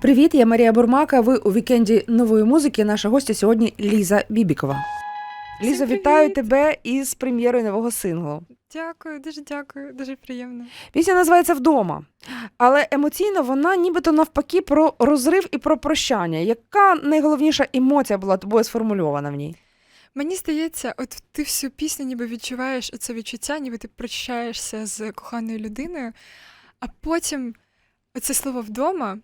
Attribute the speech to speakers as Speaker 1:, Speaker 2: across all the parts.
Speaker 1: Привіт, я Марія Бурмака. Ви у вікенді нової музики. Наша гостя сьогодні Ліза Бібікова. Ліза, вітаю тебе із прем'єрою нового синглу.
Speaker 2: Дякую, дуже дякую, дуже приємно.
Speaker 1: Пісня називається Вдома, але емоційно вона нібито навпаки про розрив і про прощання. Яка найголовніша емоція була тобою сформульована в ній?
Speaker 2: Мені здається, от ти всю пісню ніби відчуваєш оце відчуття, ніби ти прощаєшся з коханою людиною, а потім оце слово вдома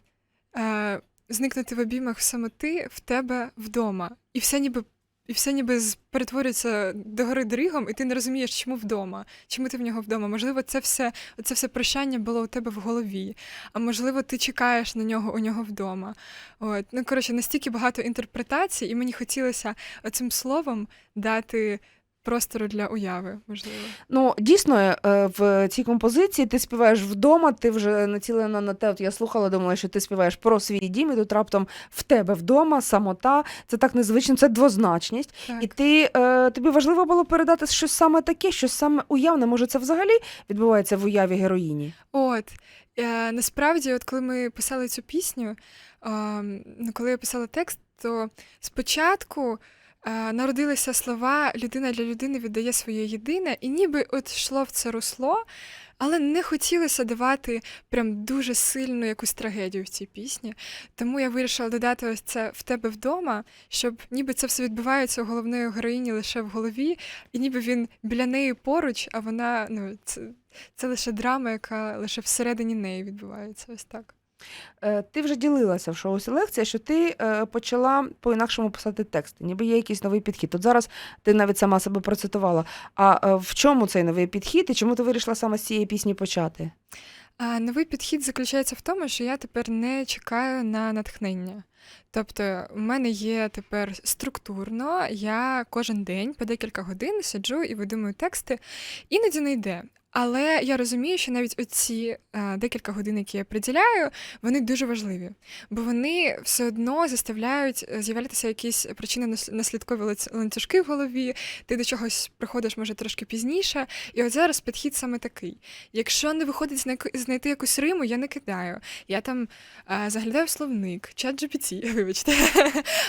Speaker 2: е, зникнути в обіймах самоти в тебе вдома. І все ніби. І все ніби перетворюється догори дригом, і ти не розумієш, чому вдома, чому ти в нього вдома. Можливо, це все, це все прощання було у тебе в голові, а можливо, ти чекаєш на нього у нього вдома. От. Ну, коротше, настільки багато інтерпретацій, і мені хотілося оцим словом дати простору для уяви, можливо.
Speaker 1: Ну, дійсно, е, в цій композиції ти співаєш вдома, ти вже націлена на те. От я слухала, думала, що ти співаєш про свій дім, і тут раптом в тебе вдома, самота. Це так незвично, це двозначність.
Speaker 2: Так.
Speaker 1: І ти е, тобі важливо було передати щось саме таке, щось саме уявне. Може, це взагалі відбувається в уяві героїні?
Speaker 2: От е, насправді, от коли ми писали цю пісню, ну, коли я писала текст, то спочатку народилися слова Людина для людини віддає своє єдине, і ніби от йшло в це русло, але не хотілося давати прям дуже сильну якусь трагедію в цій пісні. Тому я вирішила додати ось це в тебе вдома, щоб ніби це все відбувається у головної героїні лише в голові, і ніби він біля неї поруч, а вона ну це, це лише драма, яка лише всередині неї відбувається. Ось так.
Speaker 1: Е, ти вже ділилася в шоу селекція, що ти е, почала по-інакшому писати тексти, ніби є якийсь новий підхід. Тут зараз ти навіть сама себе процитувала. А е, в чому цей новий підхід і чому ти вирішила саме з цієї пісні почати?
Speaker 2: А новий підхід заключається в тому, що я тепер не чекаю на натхнення. Тобто, у мене є тепер структурно, я кожен день по декілька годин сиджу і видумую тексти, іноді не йде. Але я розумію, що навіть оці е, декілька годин, які я приділяю, вони дуже важливі, бо вони все одно заставляють е, з'являтися якісь причини наслідкові ланцюжки в голові. Ти до чогось приходиш, може, трошки пізніше. І от зараз підхід саме такий. Якщо не виходить знайти- знайти якусь риму, я не кидаю. Я там е, заглядаю в словник, чат GPT, вибачте.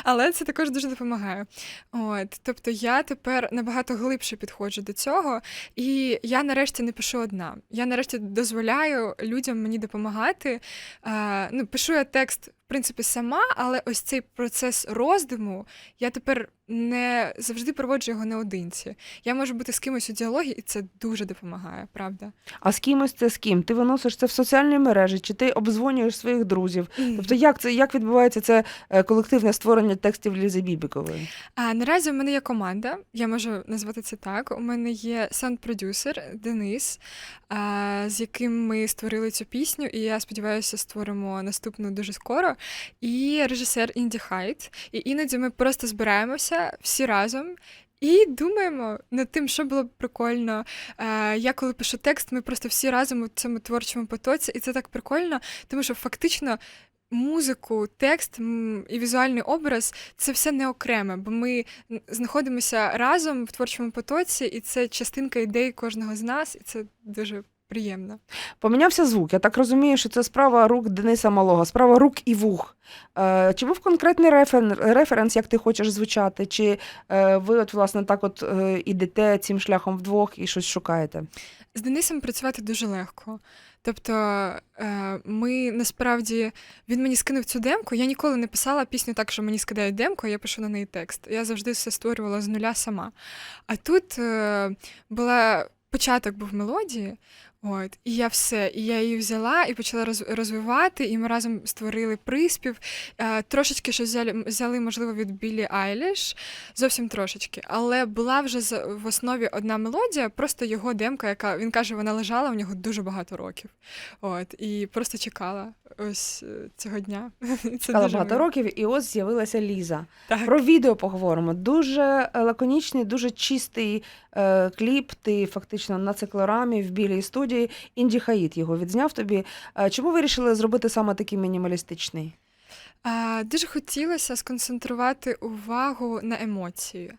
Speaker 2: Але це також дуже допомагає. От, тобто я тепер набагато глибше підходжу до цього, і я нарешті не пишу одна. Я нарешті дозволяю людям мені допомагати. Е, ну, пишу я текст, в принципі, сама, але ось цей процес роздуму я тепер не завжди проводжу його наодинці. Я можу бути з кимось у діалогі, і це дуже допомагає, правда.
Speaker 1: А з кимось це з ким? Ти виносиш це в соціальні мережі, чи ти обдзвонюєш своїх друзів? Тобто, як це як відбувається це е, колективне створення текстів Лізи Бібікової?
Speaker 2: А наразі у мене є команда, я можу назвати це так. У мене є саунд-продюсер Денис, а, з яким ми створили цю пісню, і я сподіваюся, створимо наступну дуже скоро. І режисер Інді Хайт. І іноді ми просто збираємося всі разом. І думаємо над тим, що було б прикольно. Е, я коли пишу текст, ми просто всі разом у цьому творчому потоці, і це так прикольно, тому що фактично музику, текст і візуальний образ це все не окреме, бо ми знаходимося разом в творчому потоці, і це частинка ідей кожного з нас, і це дуже приємно.
Speaker 1: Помінявся звук. Я так розумію, що це справа рук Дениса Малого, справа рук і вух. Е, чи був конкретний референ, референс, як ти хочеш звучати? Чи е, ви, от, власне, так от е, ідете цим шляхом вдвох і щось шукаєте?
Speaker 2: З Денисом працювати дуже легко. Тобто, е, ми насправді він мені скинув цю демку. Я ніколи не писала пісню так, що мені скидають демку, а я пишу на неї текст. Я завжди все створювала з нуля сама. А тут е, була початок був мелодії. От, і я все, і я її взяла і почала роз, розвивати, і ми разом створили приспів. Е, трошечки щось взяли, взяли, можливо, від Білі Айліш, зовсім трошечки. Але була вже з- в основі одна мелодія, просто його демка, яка він каже, вона лежала у нього дуже багато років. От, і просто чекала ось е, цього дня. Це
Speaker 1: Стало
Speaker 2: дуже
Speaker 1: багато
Speaker 2: мило.
Speaker 1: років, і ось з'явилася Ліза.
Speaker 2: Так.
Speaker 1: Про відео поговоримо. Дуже е, лаконічний, дуже чистий е, кліп. Ти фактично на циклорамі в білій студії. Інді Хаїт його відзняв тобі. Е, чому вирішили зробити саме такий мінімалістичний?
Speaker 2: Дуже хотілося сконцентрувати увагу на емоції,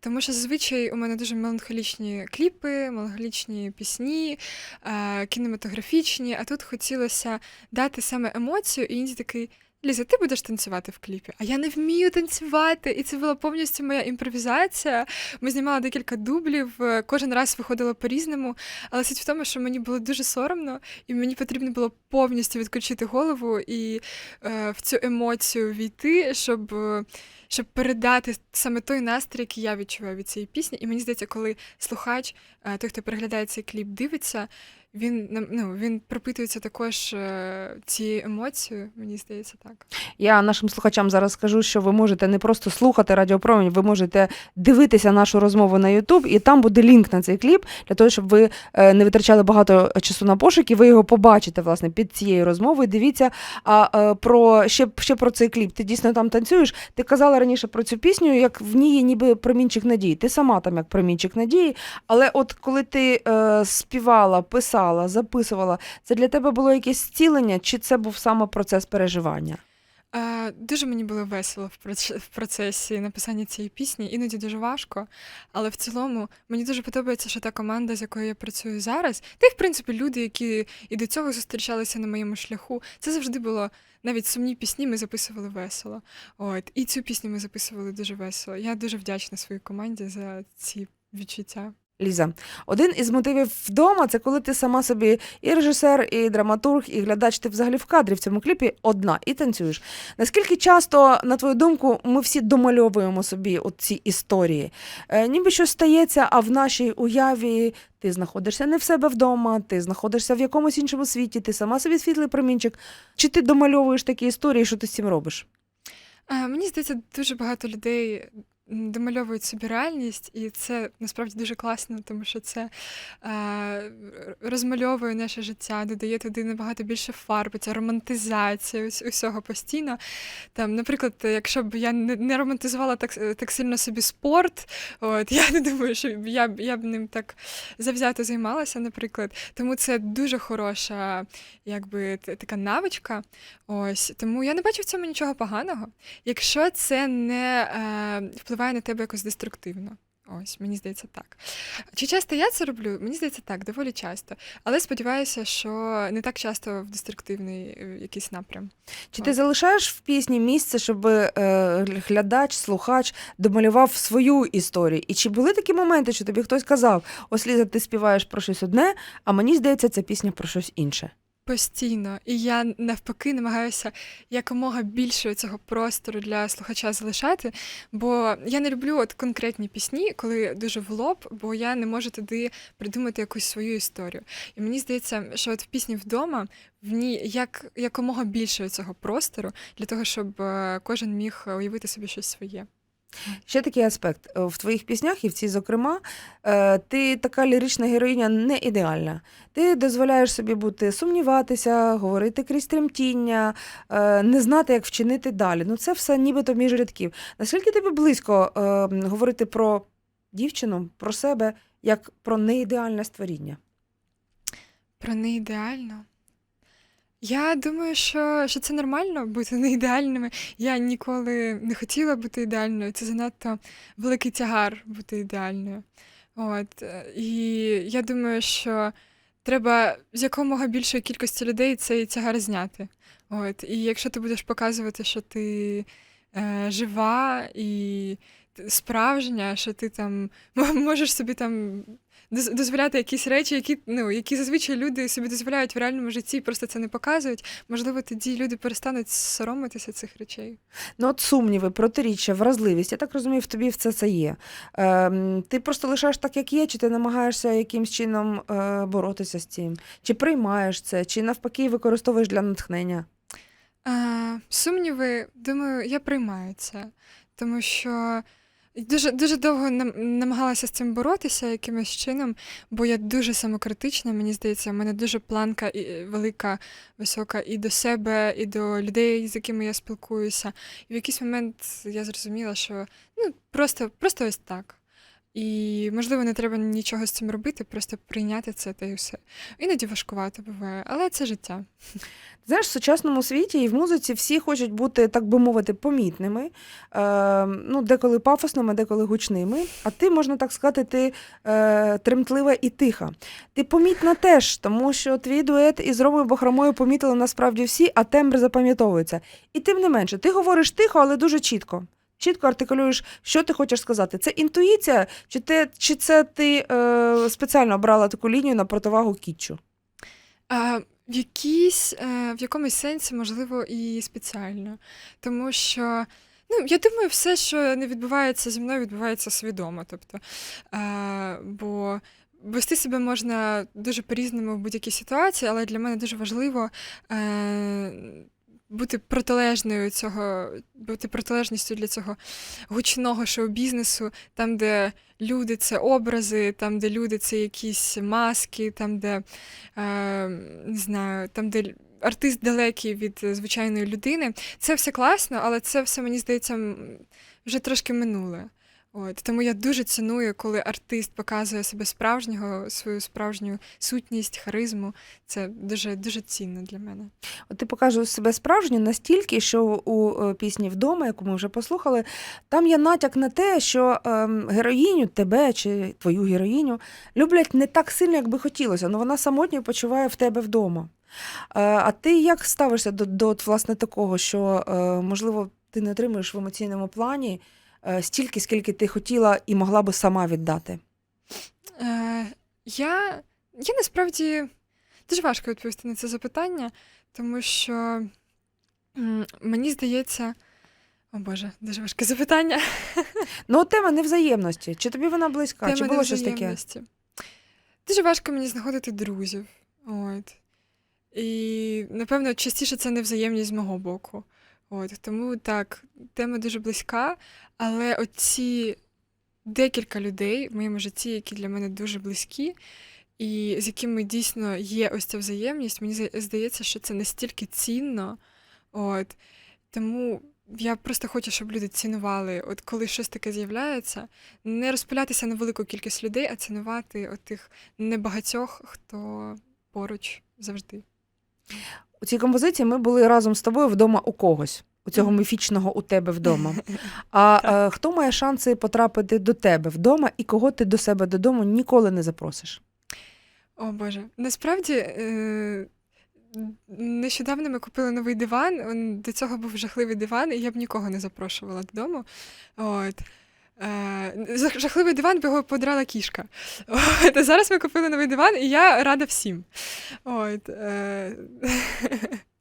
Speaker 2: тому що зазвичай у мене дуже меланхолічні кліпи, меланхолічні пісні, е, кінематографічні, а тут хотілося дати саме емоцію, і Інді такий. Ліза, ти будеш танцювати в кліпі. А я не вмію танцювати. І це була повністю моя імпровізація. Ми знімали декілька дублів, е, кожен раз виходило по-різному. Але суть в тому, що мені було дуже соромно, і мені потрібно було повністю відключити голову і е, в цю емоцію війти, щоб. е, Щоб передати саме той настрій, який я відчуваю від цієї пісні. І мені здається, коли слухач, е, той, хто переглядає цей кліп, дивиться, він ну, він пропитується також е, цією емоцією. Мені здається, так.
Speaker 1: Я нашим слухачам зараз скажу, що ви можете не просто слухати радіопромінь, ви можете дивитися нашу розмову на YouTube, і там буде лінк на цей кліп для того, щоб ви е, не витрачали багато часу на пошуки. Ви його побачите власне під цією розмовою. Дивіться. А е, про ще, ще про цей кліп. Ти дійсно там танцюєш. Ти казала раніше про цю пісню, як в ній є ніби промінчик надії. Ти сама там як промінчик надії. Але от коли ти е, співала, писала, записувала, це для тебе було якесь зцілення, чи це був саме процес переживання?
Speaker 2: Е, дуже мені було весело в процесі написання цієї пісні, іноді дуже важко. Але в цілому мені дуже подобається, що та команда, з якою я працюю зараз, та й в принципі люди, які і до цього зустрічалися на моєму шляху, це завжди було. Навіть сумні пісні ми записували весело. От і цю пісню ми записували дуже весело. Я дуже вдячна своїй команді за ці відчуття.
Speaker 1: Ліза, один із мотивів вдома це коли ти сама собі і режисер, і драматург, і глядач, ти взагалі в кадрі в цьому кліпі одна і танцюєш. Наскільки часто, на твою думку, ми всі домальовуємо собі ці історії? Е, ніби щось стається, а в нашій уяві ти знаходишся не в себе вдома, ти знаходишся в якомусь іншому світі, ти сама собі світлий промінчик. Чи ти домальовуєш такі історії, що ти з цим робиш?
Speaker 2: Е, Мені здається, дуже багато людей домальовують собі реальність, і це насправді дуже класно, тому що це е, розмальовує наше життя, додає туди набагато більше фарби, ця романтизація ус- усього постійно. Там, наприклад, якщо б я не, не романтизувала так, так сильно собі спорт, от я не думаю, що я б я б ним так завзято займалася, наприклад. Тому це дуже хороша, якби така навичка. Ось тому я не бачу в цьому нічого поганого, якщо це не е, впливає на тебе якось деструктивно. Ось, мені здається, так. Чи часто я це роблю? Мені здається, так, доволі часто. Але сподіваюся, що не так часто в деструктивний е, якийсь напрям.
Speaker 1: Чи ти залишаєш в пісні місце, щоб е, глядач, слухач домалював свою історію? І чи були такі моменти, що тобі хтось казав: ось Ліза, ти співаєш про щось одне, а мені здається, ця пісня про щось інше?
Speaker 2: Постійно. І я навпаки намагаюся якомога більше цього простору для слухача залишати. Бо я не люблю от конкретні пісні, коли дуже в лоб, бо я не можу туди придумати якусь свою історію. І мені здається, що от в пісні вдома в ній як якомога більше цього простору для того, щоб е, кожен міг уявити собі щось своє.
Speaker 1: Ще такий аспект. Е, В твоїх піснях, і в цій, зокрема, е, ти така лірична героїня не ідеальна. Ти дозволяєш собі бути сумніватися, говорити крізь тремтіння, е, не знати, як вчинити далі. Ну, це все нібито між рядків. Наскільки тобі близько говорити про дівчину, про себе, як про неідеальне створіння?
Speaker 2: Про неідеально. Я думаю, що, що це нормально бути не ідеальними. Я ніколи не хотіла бути ідеальною. Це занадто великий тягар бути ідеальною. От. е, І я думаю, що треба з якомога більшої кількості людей цей тягар зняти. От. І якщо ти будеш показувати, що ти е, жива і справжня, що ти там можеш собі там дозволяти якісь речі, які, ну, які зазвичай люди собі дозволяють в реальному житті, і просто це не показують. Можливо, тоді люди перестануть соромитися цих речей.
Speaker 1: Ну, от сумніви, протиріччя, вразливість. Я так розумію, в тобі все це є. Ем, ти просто лишаєш так, як є, чи ти намагаєшся якимсь чином е, боротися з цим? Чи приймаєш це, чи навпаки використовуєш для натхнення?
Speaker 2: А, сумніви, думаю, я приймаю це, тому що дуже, дуже довго нам, намагалася з цим боротися якимось чином, бо я дуже самокритична, мені здається, в мене дуже планка і, велика, висока і до себе, і до людей, з якими я спілкуюся. І в якийсь момент я зрозуміла, що ну, просто, просто ось так. І, можливо, не треба нічого з цим робити, просто прийняти це та й все. Іноді важкувато буває, але це життя.
Speaker 1: Знаєш, в сучасному світі і в музиці всі хочуть бути, так би мовити, помітними, е, ну, деколи пафосними, деколи гучними. А ти, можна так сказати, ти е, тремтлива і тиха. Ти помітна теж, тому що твій дует із Ромою Бахромою помітили насправді всі, а тембр запам'ятовується. І тим не менше, ти говориш тихо, але дуже чітко. Чітко артикулюєш, що ти хочеш сказати. Це інтуїція, чи, те, чи це ти е, спеціально обрала таку лінію на противагу кітчу?
Speaker 2: А, в, якійсь, е, в якомусь сенсі, можливо, і спеціально. Тому що, ну, я думаю, все, що не відбувається зі мною, відбувається свідомо. Тобто, е, бо вести себе можна дуже по-різному в будь-якій ситуації, але для мене дуже важливо. Е, бути протилежною цього, бути протилежністю для цього гучного шоу-бізнесу, там, де люди це образи, там, де люди це якісь маски, там, де е, не знаю, там, де артист далекий від звичайної людини. Це все класно, але це все, мені здається, вже трошки минуле. От, тому я дуже ціную, коли артист показує себе справжнього, свою справжню сутність, харизму. Це дуже дуже цінно для мене.
Speaker 1: От ти показуєш себе справжньо настільки, що у е, пісні вдома, яку ми вже послухали, там є натяк на те, що ем, героїню, тебе чи твою героїню люблять не так сильно, як би хотілося, але вона самотньо почуває в тебе вдома. Е, а ти як ставишся до, до власне такого, що е, можливо ти не отримуєш в емоційному плані стільки, скільки ти хотіла і могла би сама віддати?
Speaker 2: Е, я, я насправді дуже важко відповісти на це запитання, тому що мені здається. О Боже, дуже важке запитання.
Speaker 1: Ну, тема невзаємності. Чи тобі вона близька? чи було щось таке?
Speaker 2: Дуже важко мені знаходити друзів. От. І, напевно, частіше це невзаємність з мого боку. От. Тому так, тема дуже близька, але оці декілька людей в моєму житті, які для мене дуже близькі, і з якими дійсно є ось ця взаємність, мені здається, що це настільки цінно. От. Тому я просто хочу, щоб люди цінували, от коли щось таке з'являється, не розпилятися на велику кількість людей, а цінувати от тих небагатьох, хто поруч завжди.
Speaker 1: У цій композиції ми були разом з тобою вдома у когось, у цього міфічного у тебе вдома. А е, хто має шанси потрапити до тебе вдома і кого ти до себе додому ніколи не запросиш?
Speaker 2: О Боже, насправді е- нещодавно ми купили новий диван. До цього був жахливий диван, і я б нікого не запрошувала додому. От. Е, жахливий диван, бо його подрала кішка. От, зараз ми купили новий диван, і я рада всім. От, е,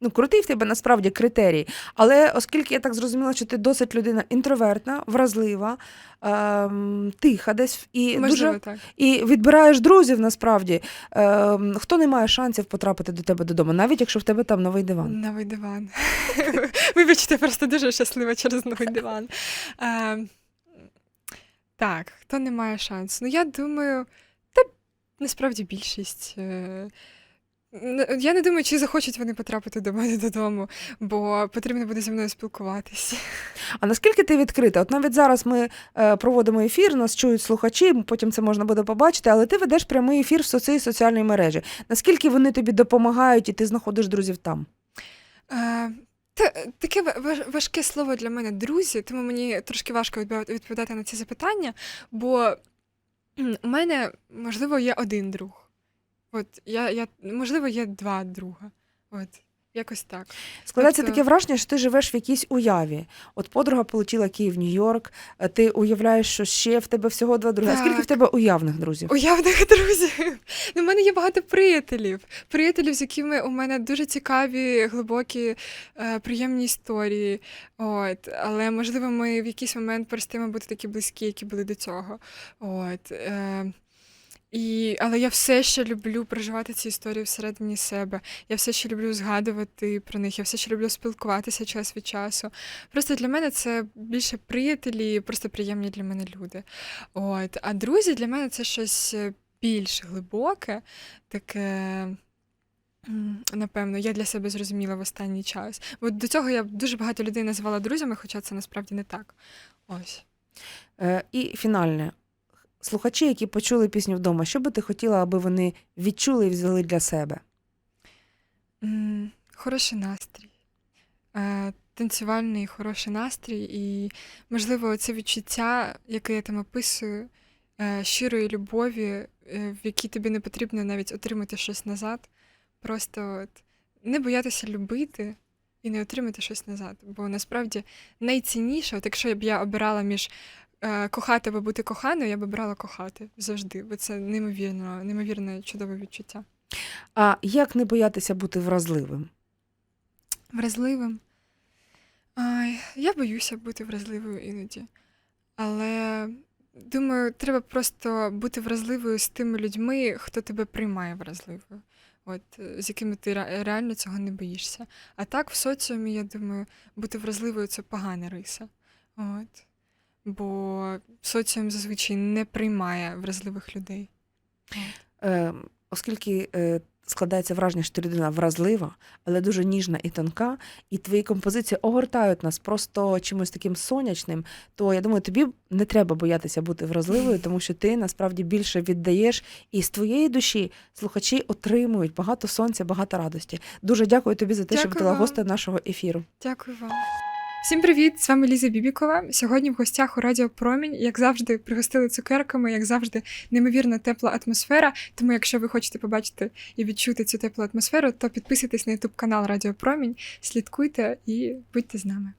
Speaker 1: Ну, крутий в тебе насправді критерій. Але оскільки я так зрозуміла, що ти досить людина інтровертна, вразлива, ем, тиха десь і
Speaker 2: можливо,
Speaker 1: дуже
Speaker 2: так.
Speaker 1: і відбираєш друзів насправді. Ем, хто не має шансів потрапити до тебе додому, навіть якщо в тебе там новий диван?
Speaker 2: Новий диван. Вибачте, просто дуже щаслива через новий диван. Е, так, хто не має шансу? Ну, я думаю, та насправді більшість. Е, н- я не думаю, чи захочуть вони потрапити до мене додому, бо потрібно буде зі мною спілкуватися.
Speaker 1: А наскільки ти відкрита? От навіть зараз ми е, проводимо ефір, нас чують слухачі, потім це можна буде побачити, але ти ведеш прямий ефір в соці соціальній мережі. Наскільки вони тобі допомагають і ти знаходиш друзів там?
Speaker 2: Е, таке ва- важке слово для мене друзі, тому мені трошки важко відповідати на ці запитання, бо у мене, можливо, є один друг. От я, я, можливо, є два друга. От, якось так.
Speaker 1: Складається
Speaker 2: Тобто-
Speaker 1: таке враження, що ти живеш в якійсь уяві. От подруга полетіла Київ, Нью-Йорк, е, ти уявляєш, що ще в тебе всього два друзі. А скільки в тебе уявних друзів?
Speaker 2: Уявних друзів. Ну, в мене є багато приятелів. Приятелів, з якими у мене дуже цікаві, глибокі, е, приємні історії. От. Але, можливо, ми в якийсь момент перестаємо бути такі близькі, які були до цього. От. І, але я все ще люблю проживати ці історії всередині себе. Я все ще люблю згадувати про них, я все ще люблю спілкуватися час від часу. Просто для мене це більше приятелі, просто приємні для мене люди. От. А друзі для мене це щось е, більш глибоке, таке. Напевно, я для себе зрозуміла в останній час. Бо до цього я дуже багато людей називала друзями, хоча це насправді не так. Ось.
Speaker 1: Е, і фінальне. Слухачі, які почули пісню вдома, що би ти хотіла, аби вони відчули і взяли для себе?
Speaker 2: Хороший настрій. Е, Танцювальний хороший настрій, і, можливо, це відчуття, яке я там описую, е, щирої любові, е, в якій тобі не потрібно навіть отримати щось назад. Просто от, не боятися любити і не отримати щось назад. Бо насправді найцінніше, от якщо б я обирала між кохати або бути коханою, я б обирала кохати завжди, бо це неймовірно, неймовірне чудове відчуття.
Speaker 1: А як не боятися бути вразливим?
Speaker 2: Вразливим. Ай, я боюся бути вразливою іноді. Але думаю, треба просто бути вразливою з тими людьми, хто тебе приймає вразливою, от, е, з якими ти реально цього не боїшся. А так, в соціумі, я думаю, бути вразливою це погана риса. От. Бо соціум зазвичай не приймає вразливих людей.
Speaker 1: Е, оскільки е, складається враження, що ти людина вразлива, але дуже ніжна і тонка, і твої композиції огортають нас просто чимось таким сонячним, то я думаю, тобі не треба боятися бути вразливою, тому що ти насправді більше віддаєш, і з твоєї душі слухачі отримують багато сонця, багато радості. Дуже дякую тобі за те, що
Speaker 2: Дякую
Speaker 1: була
Speaker 2: вам.
Speaker 1: гостем нашого ефіру.
Speaker 2: Дякую вам. Всім привіт! З вами Ліза Бібікова. Сьогодні в гостях у Радіо Промінь, як завжди, пригостили цукерками, як завжди, неймовірно тепла атмосфера. Тому, якщо ви хочете побачити і відчути цю теплу атмосферу, то підписуйтесь на ютуб канал Радіо Промінь, слідкуйте і будьте з нами.